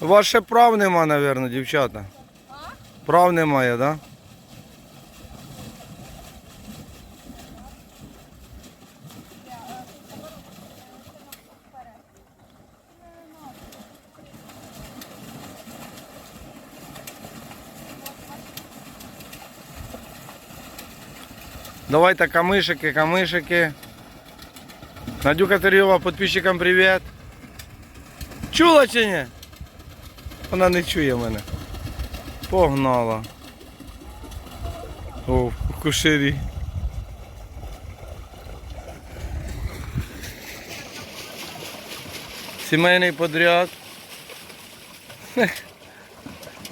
У вас ще прав нема, мабуть, дівчата. Прав немає, так? Да? Давайте камышики, камышики. Надюка Тарьова, подписчикам привіт. Чула чи ні? Вона не чує мене. Погнала. О, в кушері. Сімейний подряд.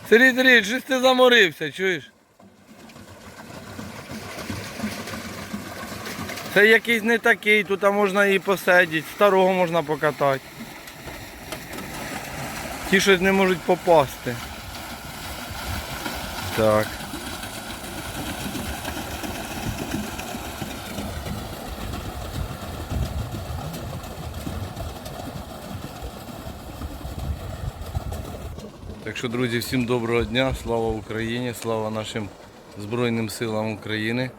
Сергій Сергійович, щось ти заморився, чуєш? Це якийсь не такий, тут можна і посидіти, старого можна покатати. Ті щось не можуть попасти. Так. Так що, друзі, всім доброго дня, слава Україні, слава нашим Збройним силам України.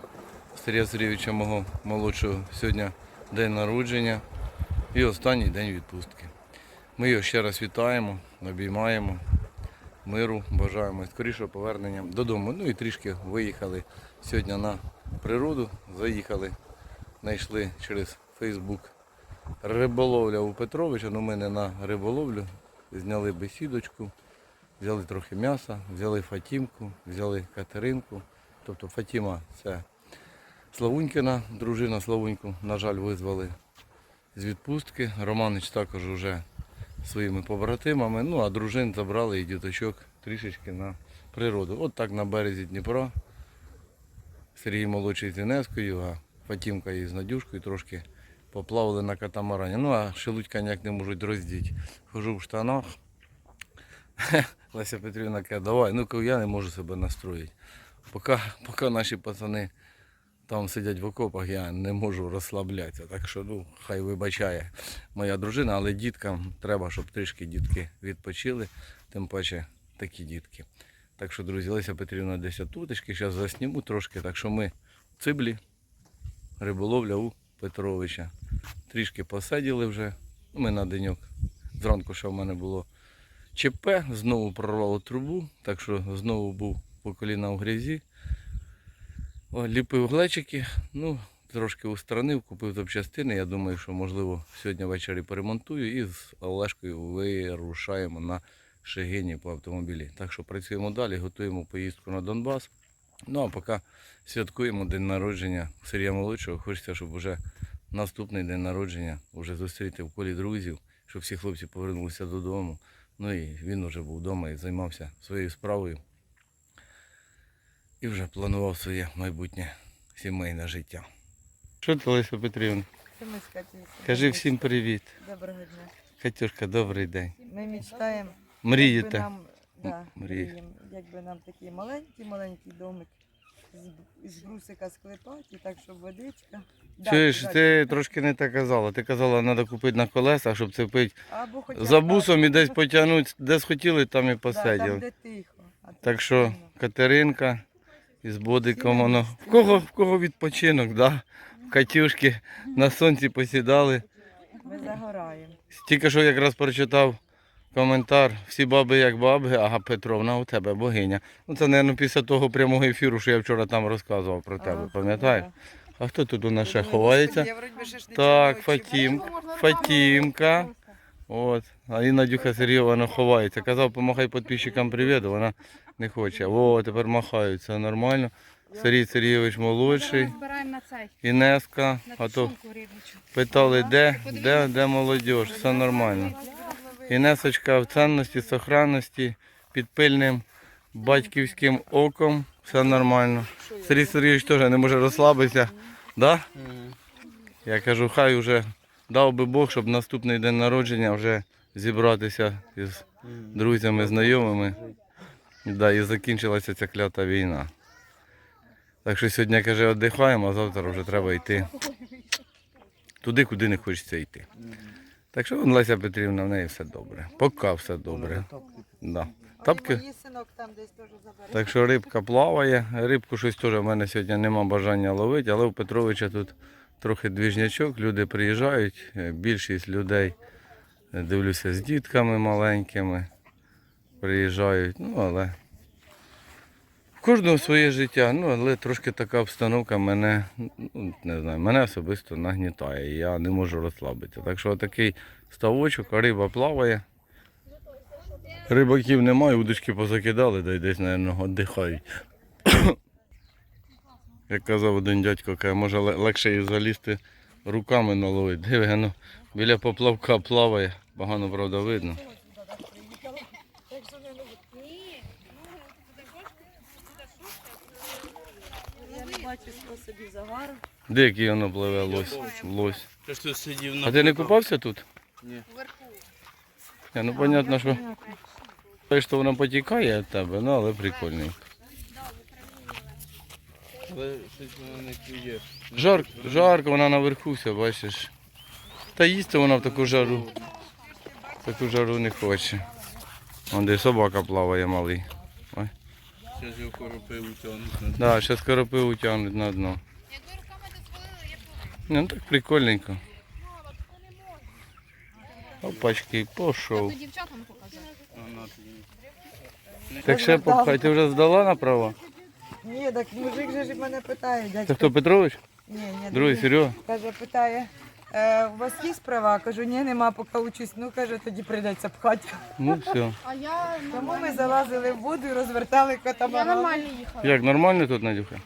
Сергія Сергійовича мого молодшого сьогодні день народження і останній день відпустки. Ми його ще раз вітаємо, обіймаємо, миру, бажаємо скорішого повернення додому. Ну і трішки виїхали сьогодні на природу, заїхали, знайшли через Фейсбук риболовля у Петровича, ну ми не на риболовлю, зняли бесідочку, взяли трохи м'яса, взяли Фатімку, взяли Катеринку. Тобто Фатіма це Славунькина, дружина Славуньку, на жаль, визвали з відпустки. Романич також вже своїми побратимами. Ну а дружин забрали і діточок трішечки на природу. От так на березі Дніпра. Сергій молодший з Інескою, а Фатімка із Надюшкою трошки поплавали на катамарані. Ну а шелудька ніяк не можуть роздіти. Хожу в штанах. Леся Петрівна каже, давай, ну я не можу себе настроїти. Поки, поки наші пацани там сидять в окопах, я не можу розслаблятися. Так що ну, хай вибачає моя дружина, але діткам треба, щоб трішки дітки відпочили, тим паче такі дітки. Так що, друзі, Леся Петрівна десь тутечки, зараз засніму трошки. Так що ми в циблі, риболовля у Петровича. Трішки посиділи вже. Ми на деньок. Зранку ще в мене було ЧП, знову прорвало трубу, так що знову був по коліна в грязі. О, ліпив глечики, ну, трошки устранив, купив запчастини. Я думаю, що можливо сьогодні ввечері поремонтую і з Олешкою вирушаємо на Шегині по автомобілі. Так що працюємо далі, готуємо поїздку на Донбас. Ну а поки святкуємо день народження Сергія Молодшого. Хочеться, щоб вже наступний день народження вже зустріти в колі друзів, щоб всі хлопці повернулися додому. Ну і він вже був вдома і займався своєю справою і вже планував своє майбутнє сімейне життя. Що ти, Леся Петрівна? Це ми з Катюшкою. Кажи всім привіт. Доброго дня. Катюшка, добрий день. Ми мечтаємо. Мрієте? Якби нам, да, Мріє. мріємо, якби нам такий маленький, маленький домик з, з брусика склепати, і так, щоб водичка. Да, Чуєш, да, ти да. трошки не так казала. Ти казала, треба купити на колесах, щоб цепити Або хоча б за так. бусом і десь потягнути, де схотіли, там і Да, там, посиділи. де тихо. А тут Так що сильно. Катеринка із бодиком воно. В кого, в кого відпочинок, да? В Катюшки на сонці посідали. Ми загораємо. Тільки що якраз прочитав коментар. Всі баби як баби, ага Петровна, у тебе богиня. Ну це, мабуть, після того прямого ефіру, що я вчора там розказував про тебе, пам'ятаєш? А хто тут у нас ще ховається? Так, Фатім. Фатімка. От. А і Надюха Сергійова вона ховається. Казав, помахай підписчикам привіт, вона не хоче. О, тепер махають, це нормально. Сергій Сергійович молодший, Інеска, а то питали, де, де, де молодь, все нормально. Інесочка в цінності, сохранності, під пильним батьківським оком, все нормально. Сергій Сергійович теж не може розслабитися. Да? Я кажу, хай вже дав би Бог, щоб наступний день народження вже зібратися із друзями, знайомими. Да, і закінчилася ця клята війна. Так що сьогодні, каже, віддихаємо, а завтра вже треба йти туди, куди не хочеться йти. Так що Леся Петрівна, в неї все добре. Поки все добре. Да. Тапки. Так що рибка плаває. Рибку щось теж в мене сьогодні нема бажання ловити, але у Петровича тут трохи двіжнячок, люди приїжджають. Е, Більшість людей е, дивлюся з дітками маленькими. Приїжджають. Ну, але в кожного своє життя. Ну, але трошки така обстановка мене, ну, не знаю, мене особисто нагнітає. Я не можу розслабитися. Так що такий ставочок, а риба плаває. Рибаків немає, удочки позакидали, да десь, мабуть, віддихають. Як казав один дядько, каже, може легше її залізти руками наловити. Диви, ну, біля поплавка плаває, погано, правда, видно. Не. Де який воно пливе лось? лось. Ти ж тут сидів на А ти не купався тут? Ні. Ні, ну понятно, що. Те, що воно потікає від тебе, ну але прикольненько. Але щось воно не клює. Жар, жарко, вона наверху все, бачиш. Та їсти вона в таку жару. В таку жару не хоче. Вон де собака плаває малий. Зараз його коропи утягнуть на Да, зараз коропи утягнуть на дно. Якби руками дозволили, я б Ну так прикольненько. Опачки, пішов. то дівчатам показати. Так ще попхай, ти вже здала направо? Ні, так мужик же ж мене питає, Це хто Петрович? Ні, ні, Другий Серега? Каже, питає, е, у вас є справа? Кажу, ні, нема, поки учусь. Ну, каже, тоді прийдеться пхати. Ну все. А я Тому ми залазили в воду і розвертали Я катамаран. нормально їхала. Як нормально тут, Надюха?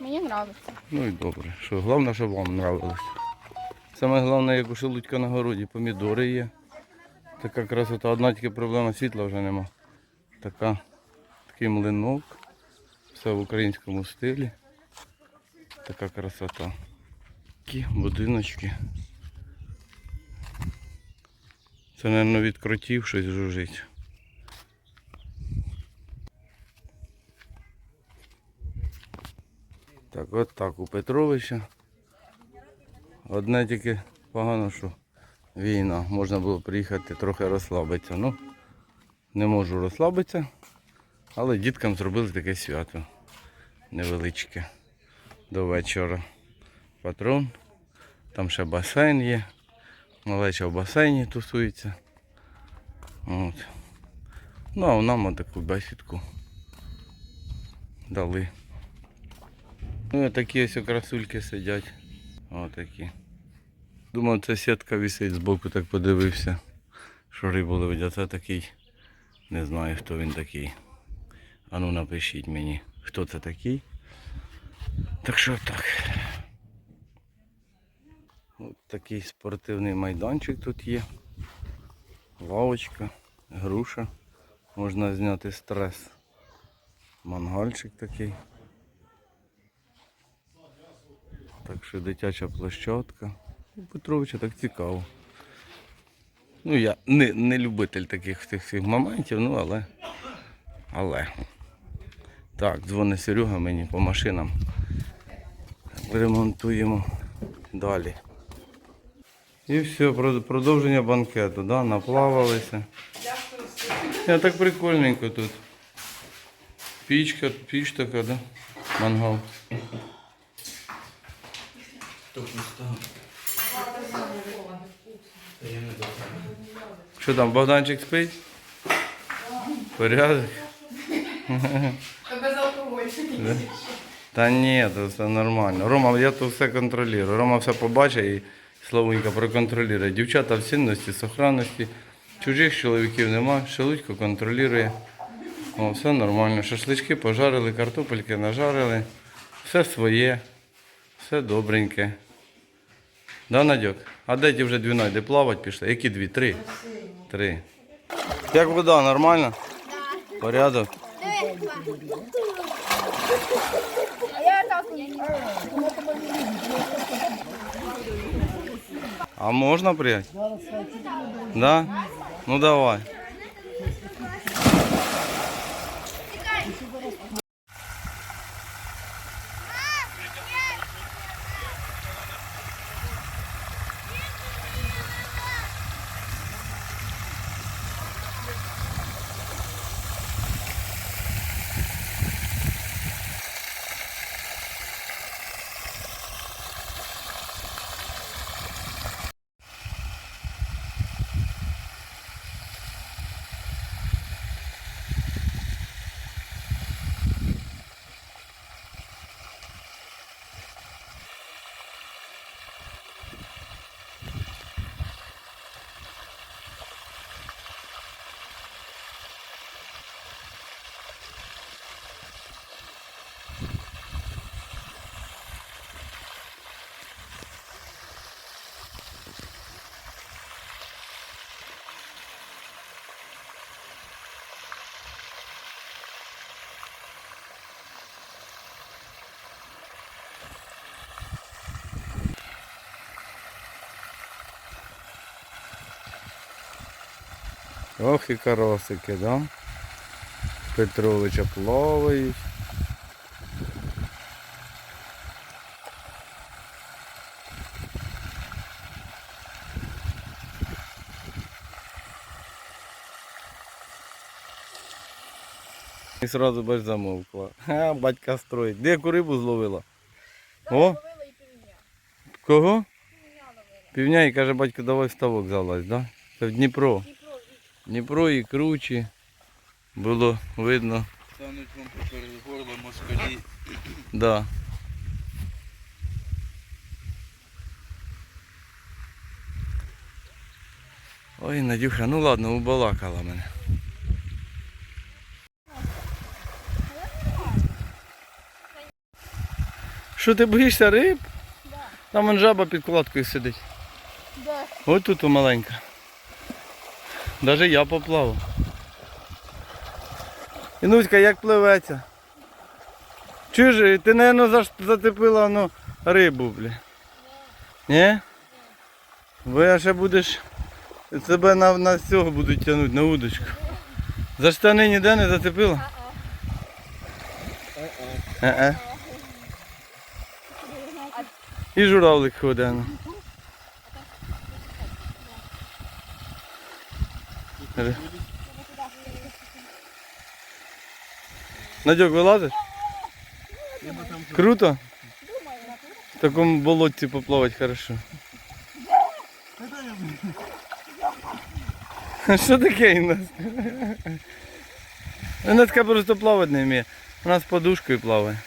Мені подобається. Ну і добре. Що, головне, щоб вам нравилось. Саме головне, як у шелудька на городі, помідори є. Така красота. Одна тільки проблема світла вже нема. Така, такий млинок. Все в українському стилі. Така красота. Такі будиночки. Це, мабуть, від кротів щось жужить. Так, от так у Петровича. Одне тільки погано, що війна. Можна було приїхати трохи розслабитися. Ну, не можу розслабитися, але діткам зробили таке свято невеличке до вечора. Патрон. Там ще басейн є. Малеча в басейні тусується. От. Ну, а нам таку бесідку дали. Ну, і такі ось красульки сидять. Отакі. Думав, це сітка висить збоку, так подивився, що рибу ловить. А це такий. Не знаю, хто він такий. А ну напишіть мені, хто це такий. Так що так. От такий спортивний майданчик тут є. Лавочка, груша. Можна зняти стрес. Мангальчик такий. Так що дитяча площадка. У Петровича так цікаво. Ну, я не, не любитель таких всіх моментів, ну але. Але. Так, дзвонить Серега мені по машинам. Ремонтуємо далі. І все, продовження банкету, да? наплавалися. Я так прикольненько тут. Пічка, піч така, да? Мангал. Що там, Богданчик спить? Порядок? Да? Та ні, то все нормально. Рома, я тут все контролюю. Рома все побачить і Славунька проконтролює. Дівчата в цінності, сохранності. Чужих чоловіків нема, Шелудько контролює. О, все нормально. Шашлички пожарили, картопельки нажарили. Все своє, все добреньке. Да, Надьок? А де ті вже дві найди плавати пішли? Які дві? Три? Три. Як вода, нормально? Порядок? А можно блядь? Да? Ну давай. Ох і каросики, да? Петровича плавають. І сразу бач замовкла. Ха, батька строїть. Де яку рибу зловила? О, Ловила і півня. кого? Півня ловила. Півня і каже, батько, давай в ставок залазь, да? Це в Дніпро. Дніпро, і кручі. Було видно. Стануть вам поперед горла москалі. Да. Ой, Надюха, ну ладно, убалакала мене. Що ти боїшся риб? Да. Там он жаба під кладкою сидить. Де? Ось тут маленька. Даже я поплавав. Інуська, як пливеться? Чужий, ти, заш- зацепила ну, рибу, бля. Ні? Бо я ще будеш. Тебе на, на цього будуть тягнути, на удочку. За штани ніде не зацепила? Е-е. І журавлик ходить. ну. Ри- Надьок, вилазиш? Круто? В такому болотці поплавати хорошо. Що таке у нас? Вона така просто плавати не вміє. Вона з подушкою плаває.